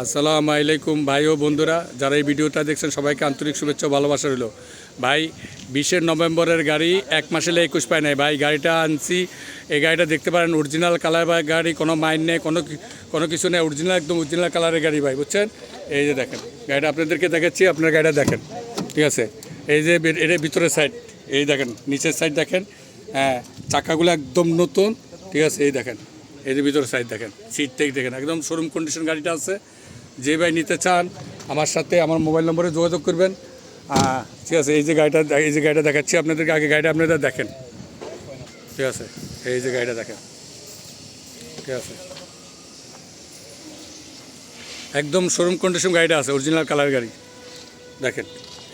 আসসালামু আলাইকুম ভাই ও বন্ধুরা, যারা এই ভিডিওটা দেখছেন, সবাইকে আন্তরিক শুভেচ্ছা ভালোবাসা রইল। ভাই বিশের নভেম্বরের গাড়ি এক মাসে একুশ পায় নাই। ভাই, গাড়িটা আনছি, এই গাড়িটা দেখতে পারেন অরিজিনাল কালার বা গাড়ি, কোনো মাইন নেই, কোনো কোনো কিছু নেই অরিজিনাল একদম অরিজিনাল কালারের গাড়ি ভাই, বুঝছেন? এই যে দেখেন, গাড়িটা আপনাদেরকে দেখাচ্ছি, আপনার গাড়িটা দেখেন, ঠিক আছে? এই যে এটা ভিতরের সাইড এই দেখেন, নিচের সাইড দেখেন হ্যাঁ চাকাগুলো একদম নতুন, ঠিক আছে? এই দেখেন, এই যে ভিতরের সাইড দেখেন সিট থেকে দেখেন, একদম শোরুম কন্ডিশন গাড়িটা আছে যে ভাই নিতে চান, আমার সাথে আমার মোবাইল নম্বরে যোগাযোগ করবেন। ঠিক আছে, এই যে গাড়িটা, এই যে গাড়িটা দেখাচ্ছি আপনাদেরকে, আগে গাড়িটা আপনারা দেখেন। ঠিক আছে, এই যে গাড়িটা দেখেন। ঠিক আছে। একদম শোরুম কন্ডিশন গাড়িটা আছে অরিজিনাল কালার গাড়ি। দেখেন,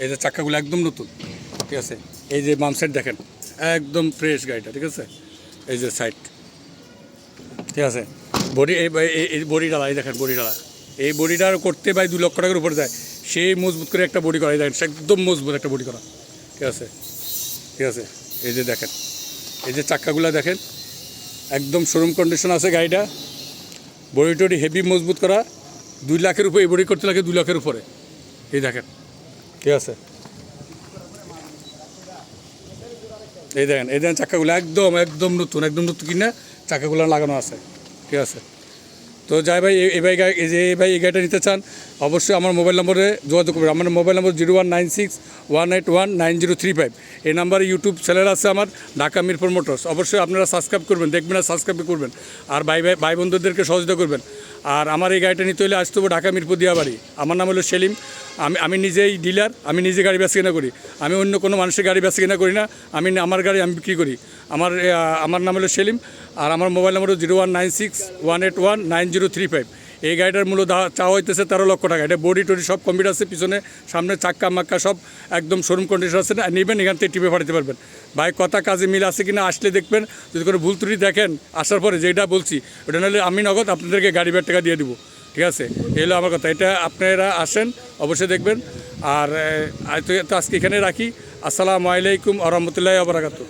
এই যে চাকাগুলো একদম নতুন। ঠিক আছে, এই যে বাম সাইড দেখেন, একদম ফ্রেশ গাড়িটা, ঠিক আছে? এই যে সাইড ঠিক আছে, বডি, এই বডি ডালা এই দেখেন বডি ডালা এই বডিটার করতে ভাই দু লক্ষ টাকার উপরে যায়। সেই মজবুত করে একটা বডি করা দেখেন, একদম মজবুত একটা বডি করা। ঠিক আছে? ঠিক আছে? এই যে দেখেন, এই যে চাক্কাগুলো দেখেন, একদম শোরুম কন্ডিশন আছে গাড়িটা। বডি টডি হেভি মজবুত করা, দুই লাখের উপরে এই বডি করতে লাগে দুই লাখের উপরে। এই দেখেন, ঠিক আছে? এই দেখেন এই দেখেন চাকাগুলো একদম একদম নতুন একদম নতুন কিনা চাকাগুলো লাগানো আছে। ঠিক আছে? তো যাই ভাই এই- ভাই যে ভাই এই গাড়িটা নিতে চান, অবশ্যই আমার মোবাইল নম্বরে যোগাযোগ করবেন। আমার mobile number zero one nine six one eight one nine zero three five. এই নাম্বারে ইউটিউব চ্যানেল আছে আমার, ঢাকা মিরপুর মোটরস। অবশ্যই আপনারা সাবস্ক্রাইব করবেন, দেখবেন আর সাবস্ক্রাইব করবেন। আর ভাই ভাই ভাই বন্ধুদেরকে সহযোগিতা করবেন। আর আমার এই গাড়িটা নিতে হলে আসতে হবে ঢাকা মিরপুর দিয়াবাড়ি। আমার নাম হলো সেলিম। আমি আমি নিজেই ডিলার আমি নিজে গাড়ি বেচা কেনা করি। আমি অন্য কোনো মানুষের গাড়ি বেচা কেনা করি না, আমি আমার গাড়ি আমি বিক্রি করি। আমার আমার নাম হলো সেলিম, আর আমার mobile number zero one nine six one eight one nine zero three five. এই গাড়িটার মূল্য চাওয়া হইতেছে তেরো লক্ষ টাকা। এটা বডি টডি সব কম্পিউটার আছে, পিছনে, সামনে চাক্কা মাক্কা সব একদম শোরুম কন্ডিশন আছে না নেবেন, এখান থেকে টিপে পাঠাতে পারবেন। ভাই, কথা কাজে মিল আছে কিনা আসলে দেখবেন, যদি কোনো ভুল ত্রুটি দেখেন, আসার পরে যেটা বলছি, ওটা নাহলে আমি নগদ আপনাদেরকে গাড়ি ব্যাগ টাকা দিয়ে দিব। ঠিক আছে? এই হলো আমার কথা। এটা আপনারা আসেন, অবশ্যই দেখবেন। আর তো- আজকে এখানে রাখি। আসসালামু আলাইকুম আরহামতুল্লাহ আবরাকাতু